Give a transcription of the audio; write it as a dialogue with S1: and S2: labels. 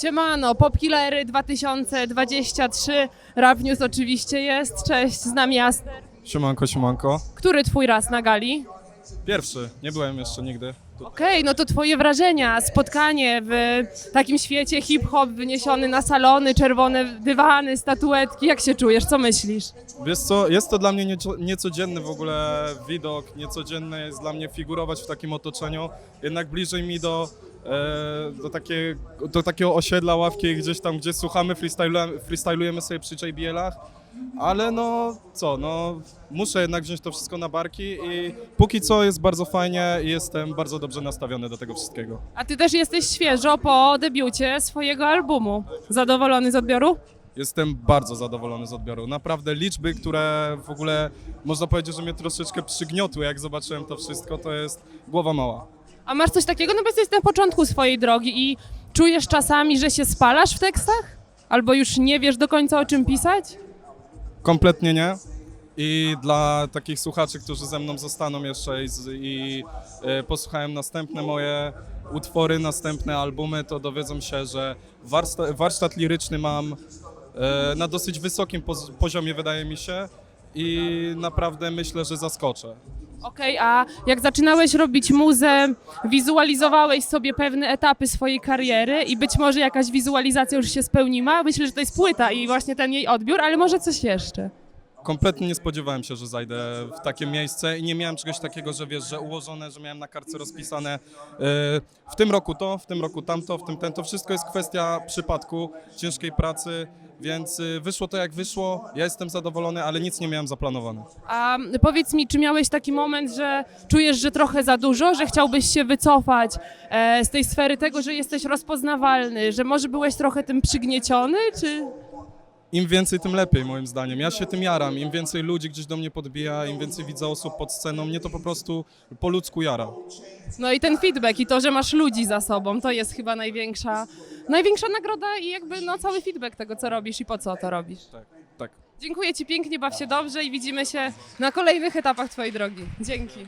S1: Siemano, Popkillery 2023, Rap News oczywiście jest, cześć, znam Jaster.
S2: Siemanko, siemanko.
S1: Który twój raz na gali?
S2: Pierwszy, nie byłem jeszcze nigdy.
S1: Okej, no to twoje wrażenia, spotkanie w takim świecie hip-hop wyniesiony na salony, czerwone dywany, statuetki, jak się czujesz, co myślisz?
S2: Wiesz co, jest to dla mnie nieco- niecodzienny w ogóle widok, niecodzienny jest dla mnie figurować w takim otoczeniu, jednak bliżej mi do, e, do, takie, do takiego osiedla, ławki gdzieś tam, gdzie słuchamy, freestylujemy, freestylujemy sobie przy JBL-ach, ale no co, no muszę jednak wziąć to wszystko na barki i póki co jest bardzo fajnie i jestem bardzo dobrze nastawiony do tego wszystkiego.
S1: A ty też jesteś świeżo po debiucie swojego albumu. Zadowolony z odbioru?
S2: Jestem bardzo zadowolony z odbioru. Naprawdę liczby, które w ogóle można powiedzieć, że mnie troszeczkę przygniotły, jak zobaczyłem to wszystko, to jest głowa mała.
S1: A masz coś takiego, no bo jesteś na początku swojej drogi i czujesz czasami, że się spalasz w tekstach? Albo już nie wiesz do końca o czym pisać?
S2: Kompletnie nie. I dla takich słuchaczy, którzy ze mną zostaną jeszcze i, i e, posłuchają następne moje utwory, następne albumy, to dowiedzą się, że warsta, warsztat liryczny mam e, na dosyć wysokim poz, poziomie, wydaje mi się. I naprawdę myślę, że zaskoczę.
S1: Okej, a jak zaczynałeś robić muzę, wizualizowałeś sobie pewne etapy swojej kariery i być może jakaś wizualizacja już się spełniła? Myślę, że to jest płyta i właśnie ten jej odbiór, ale może coś jeszcze.
S2: Kompletnie nie spodziewałem się, że zajdę w takie miejsce i nie miałem czegoś takiego, że wiesz, że ułożone, że miałem na kartce rozpisane yy, w tym roku to, w tym roku tamto, w tym ten. To wszystko jest kwestia przypadku, ciężkiej pracy, więc yy, wyszło to jak wyszło. Ja jestem zadowolony, ale nic nie miałem zaplanowane.
S1: A powiedz mi, czy miałeś taki moment, że czujesz, że trochę za dużo, że chciałbyś się wycofać e, z tej sfery tego, że jesteś rozpoznawalny, że może byłeś trochę tym przygnieciony, czy...
S2: Im więcej, tym lepiej, moim zdaniem. Ja się tym jaram. Im więcej ludzi gdzieś do mnie podbija, im więcej widzę osób pod sceną, mnie to po prostu po ludzku jara.
S1: No i ten feedback i to, że masz ludzi za sobą, to jest chyba największa, największa nagroda i jakby no cały feedback tego, co robisz i po co to robisz.
S2: Tak, tak.
S1: Dziękuję Ci pięknie, baw się dobrze i widzimy się na kolejnych etapach Twojej drogi. Dzięki.